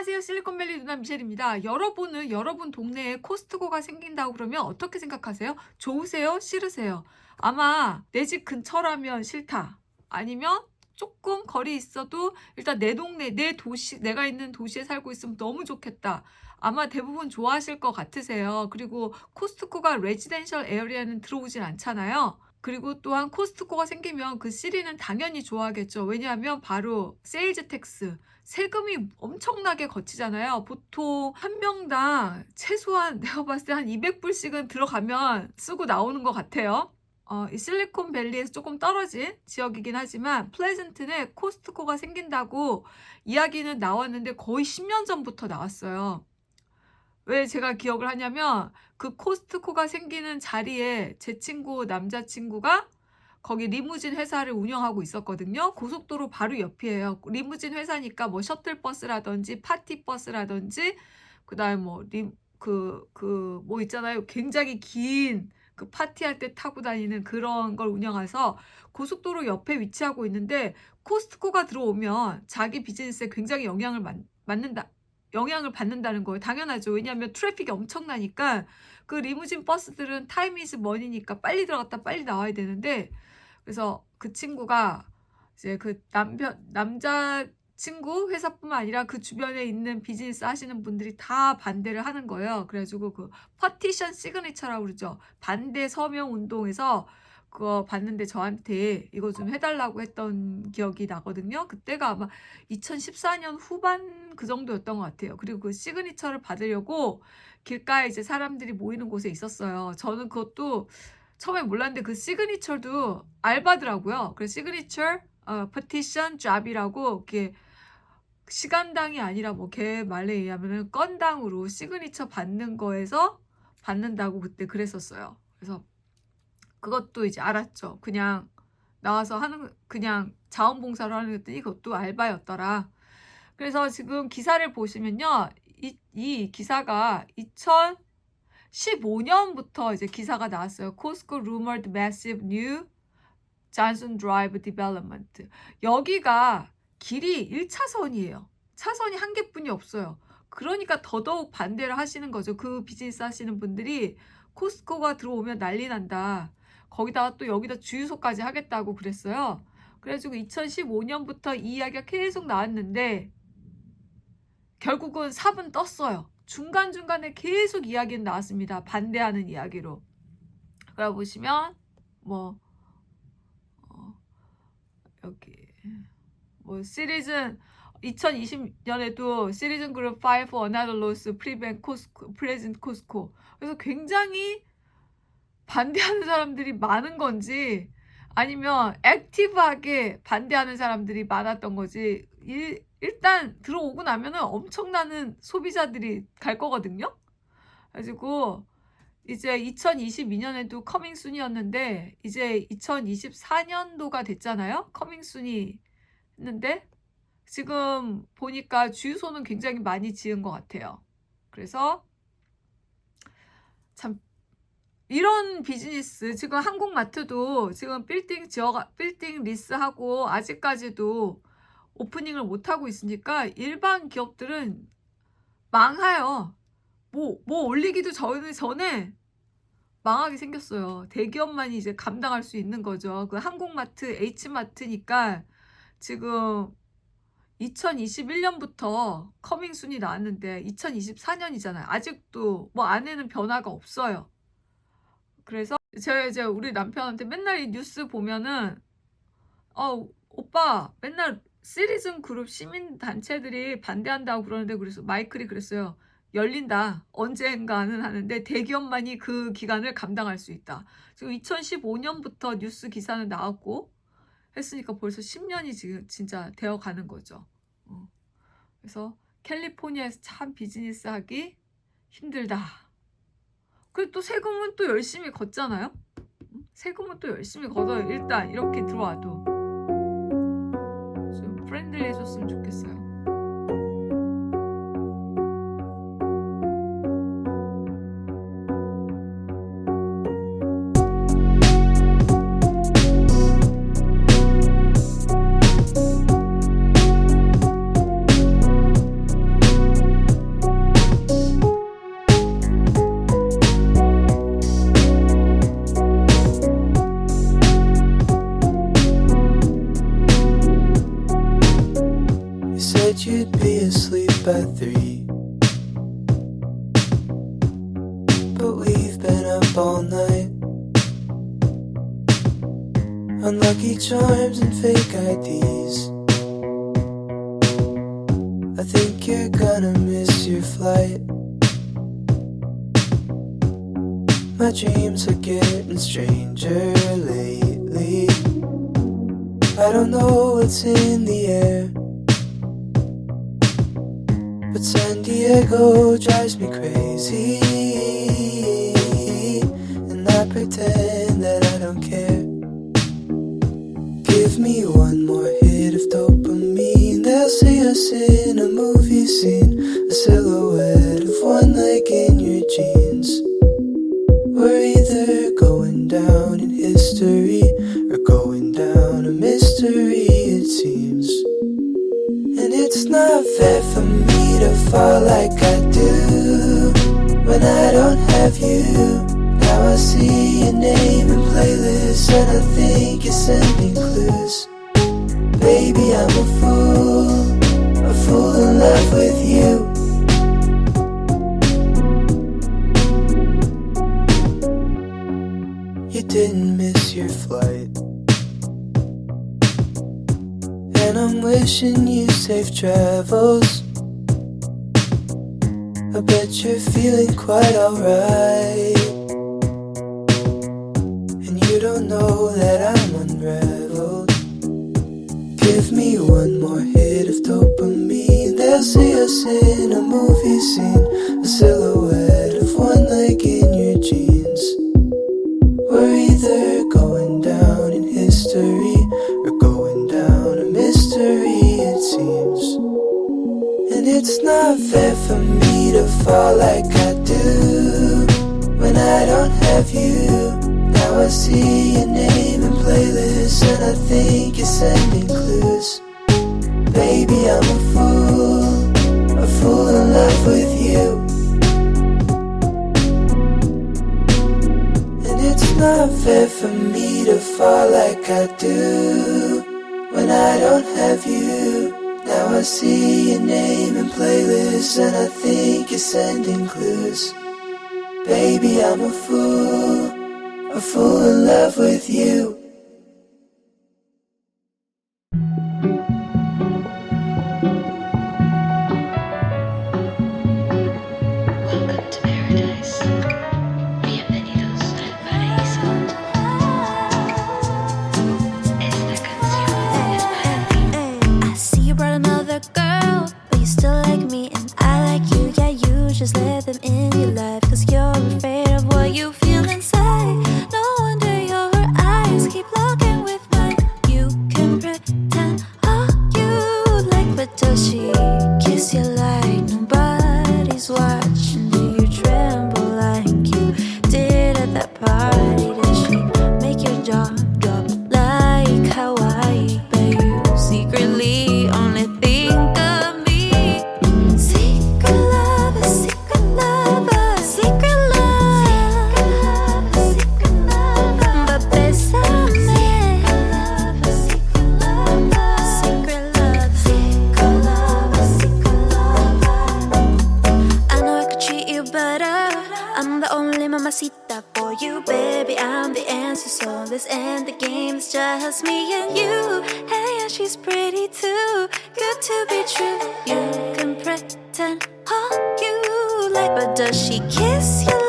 안녕하세요. 실리콘밸리 누나 미셸입니다. 여러분은 여러분 동네에 코스트코가 생긴다고 그러면 어떻게 생각하세요? 좋으세요? 싫으세요? 아마 내 집 근처라면 싫다. 아니면 조금 거리 있어도 일단 내 동네, 내 도시, 내가 있는 도시에 살고 있으면 너무 좋겠다. 아마 대부분 좋아하실 것 같으세요. 그리고 코스트코가 레지덴셜 에어리아는 들어오진 않잖아요. 그리고 또한 코스트코가 생기면 그 시리는 당연히 좋아하겠죠. 왜냐하면 바로 세일즈 텍스, 세금이 엄청나게 거치잖아요. 보통 한 명당 최소한 내가 봤을 때 한 200불씩은 들어가면 쓰고 나오는 것 같아요. 어, 이 실리콘밸리에서 조금 떨어진 지역이긴 하지만 플레전트는 코스트코가 생긴다고 이야기는 나왔는데 거의 10년 전부터 나왔어요. 왜 제가 기억을 하냐면 그 코스트코가 생기는 자리에 제 친구 남자친구가 거기 리무진 회사를 운영하고 있었거든요. 고속도로 바로 옆이에요. 리무진 회사니까 뭐 셔틀버스라든지 파티버스라든지 그다음에 뭐그그 뭐 있잖아요. 굉장히 긴 그 파티할 때 타고 다니는 그런 걸 운영해서 고속도로 옆에 위치하고 있는데 코스트코가 들어오면 자기 비즈니스에 굉장히 영향을 받, 받는다. 영향을 받는다는 거예요. 당연하죠. 왜냐하면 트래픽이 엄청나니까 그 리무진 버스들은 타임 이 즈 머니니까 빨리 들어갔다 빨리 나와야 되는데 그래서 그 친구가 이제 그 남편 남자 친구 회사뿐만 아니라 그 주변에 있는 비즈니스 하시는 분들이 다 반대를 하는 거예요. 그래가지고 그 퍼티션 시그니처라고 그러죠. 반대 서명 운동에서 그거 봤는데 저한테 이거 좀 해달라고 했던 기억이 나거든요. 그때가 아마 2014년 후반 그 정도였던 것 같아요. 그리고 그 시그니처를 받으려고 길가에 이제 사람들이 모이는 곳에 있었어요. 저는 그것도 처음에 몰랐는데 그 시그니처도 알바더라고요. 그래서 시그니처 어, petition job이라고 이렇게 시간당이 아니라 뭐 걔 말에 의하면은 건당으로 시그니처 받는 거에서 받는다고 그때 그랬었어요. 그래서 그것도 이제 알았죠. 그냥 나와서 하는 그냥 자원봉사로 하는 것들이 그것도 알바였더라. 그래서 지금 기사를 보시면요. 이, 이 기사가 2015년부터 이제 기사가 나왔어요. Costco rumored massive new Johnson Drive development. 여기가 길이 1차선이에요. 차선이 한 개뿐이 없어요. 그러니까 더더욱 반대를 하시는 거죠. 그 비즈니스 하시는 분들이 코스코가 들어오면 난리 난다. 거기다가 또 여기다 주유소까지 하겠다고 그랬어요. 그래가지고 2015년부터 이 이야기가 계속 나왔는데 결국은 삽은 떴어요. 중간중간에 계속 이야기는 나왔습니다. 반대하는 이야기로. 그래 보시면 뭐 어, 여기 뭐 시리즌 2020년에도 시리즌 그룹 5 for another loss prevent Costco, present Costco. 그래서 굉장히 반대하는 사람들이 많은 건지 아니면 액티브하게 반대하는 사람들이 많았던 거지 일, 일단 들어오고 나면은 엄청나는 소비자들이 갈 거거든요. 그래가지고 이제 2022년에도 커밍 순이었는데 이제 2024년도가 됐잖아요. 커밍 순이 했는데 지금 보니까 주유소는 굉장히 많이 지은 것 같아요. 그래서 참 이런 비즈니스 지금 한국마트도 지금 빌딩 지어 빌딩 리스하고 아직까지도 오프닝을 못 하고 있으니까 일반 기업들은 망해요. 뭐뭐 올리기도 전에 전에 망하게 생겼어요. 대기업만이 이제 감당할 수 있는 거죠. 그 한국마트, H마트니까 지금 2021년부터 커밍순이 나왔는데 2024년이잖아요. 아직도 뭐 안에는 변화가 없어요. 그래서 제가 이제 우리 남편한테 맨날 이 뉴스 보면은 어 오빠 맨날 시리즌 그룹 시민 단체들이 반대한다고 그러는데 그래서 마이클이 그랬어요. 열린다. 언젠가는 하는데 대기업만이 그 기간을 감당할 수 있다. 지금 2015년부터 뉴스 기사는 나왔고 했으니까 벌써 10년이 지금 진짜 되어 가는 거죠. 어. 그래서 캘리포니아에서 참 비즈니스 하기 힘들다. 그리고 또 세금은 또 열심히 걷잖아요. 세금은 또 열심히 걷어요. 일단 이렇게 들어와도 좀 프렌들리해줬으면 좋겠어요. Your flight. My dreams are getting stranger lately. I don't know what's in the air. But San Diego drives me crazy. And I pretend that I don't care. Give me one more hit of dopamine. They'll see us in a movie scene. A silhouette of one leg in your jeans. We're either going down in history or going down a mystery, it seems. And it's not fair for me to fall like I do when I don't have you. Now I see your name in playlists and I think you're sending clues. Baby, I'm a fool, a fool in love with you. Didn't miss your flight. And I'm wishing you safe travels. I bet you're feeling quite alright. And you don't know that I'm unraveled. Give me one more hit of dopamine. They'll see us in a movie scene. A silhouette And it's not fair for me to fall like I do when I don't have you. Now I see your name in playlists and I think you're sending clues. Baby, I'm a fool, a fool in love with you. And it's not fair for me to fall like I do when I don't have you. Now I see your name in playlists and I think you're sending clues. Baby, I'm a fool, a fool in love with you. your life. Let's end the game. It's just me and you. Hey, yeah, she's pretty too. Good to be true. You can pretend all you like, but does she kiss you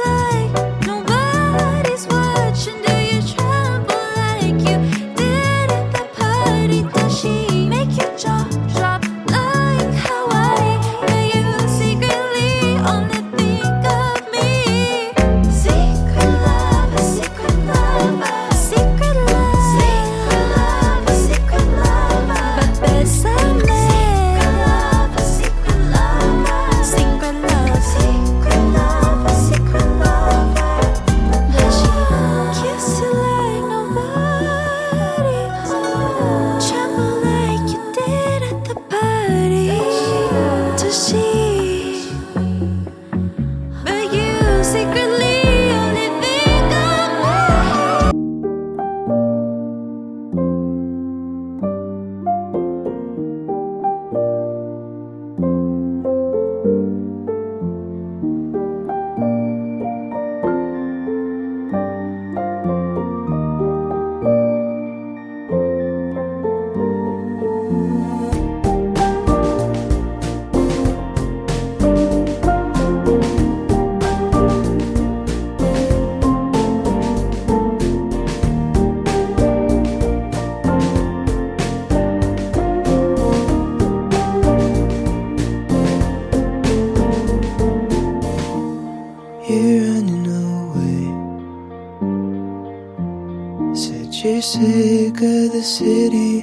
of the city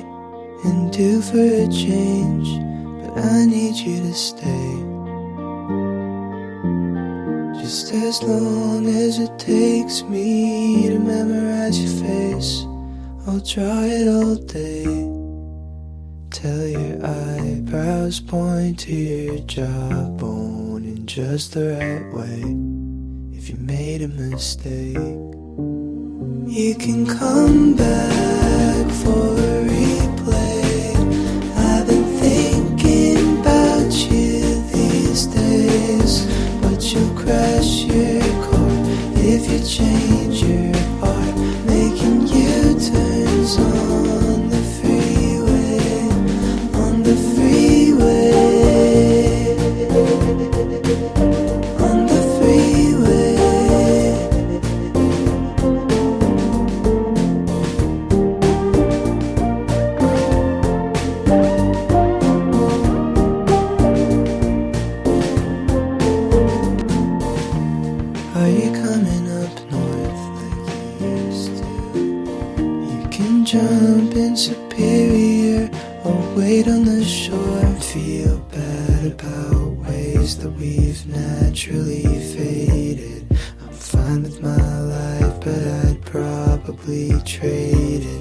and due for a change, but I need you to stay. Just as long as it takes me to memorize your face, I'll draw it all day. Till your eyebrows point to your jawbone in just the right way. If you made a mistake, you can come back for we traded.